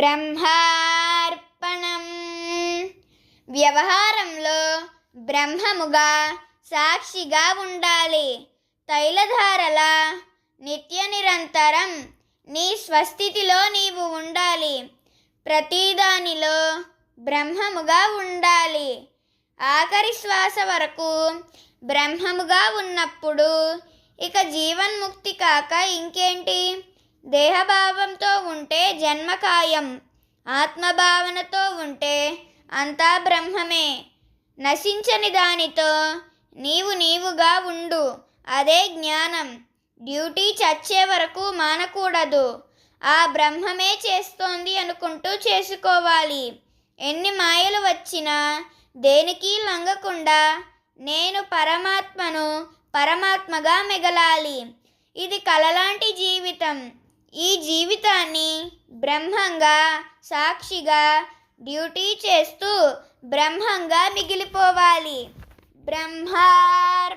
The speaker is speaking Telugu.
బ్రహ్మార్పణం. వ్యవహారంలో బ్రహ్మముగా సాక్షిగా ఉండాలి. తైలధారల నిత్య నిరంతరం నీ స్వస్థితిలో నీవు ఉండాలి. ప్రతిదానిలో బ్రహ్మముగా ఉండాలి. ఆఖరి శ్వాస వరకు బ్రహ్మముగా ఉన్నప్పుడు ఇక జీవన్ముక్తి కాక ఇంకేంటి? దేహభావంతో ఉంటే జన్మకాయం. ఆత్మభావనతో ఉంటే అంతా బ్రహ్మమే. నశించని దానితో నీవు నీవుగా ఉండు. అదే జ్ఞానం. డ్యూటీ చచ్చే వరకు మానకూడదు. ఆ బ్రహ్మమే చేస్తోంది అనుకుంటూ చేసుకోవాలి. ఎన్ని మాయలు వచ్చినా దేనికి లొంగకుండా నేను పరమాత్మను పరమాత్మగా మిగలాలి. ఇది కలలాంటి జీవితం ఈ జీవితాన్ని బ్రహ్మంగా సాక్షిగా డ్యూటీ చేస్తూ బ్రహ్మంగా మిగిలిపోవాలి. బ్రహ్మార్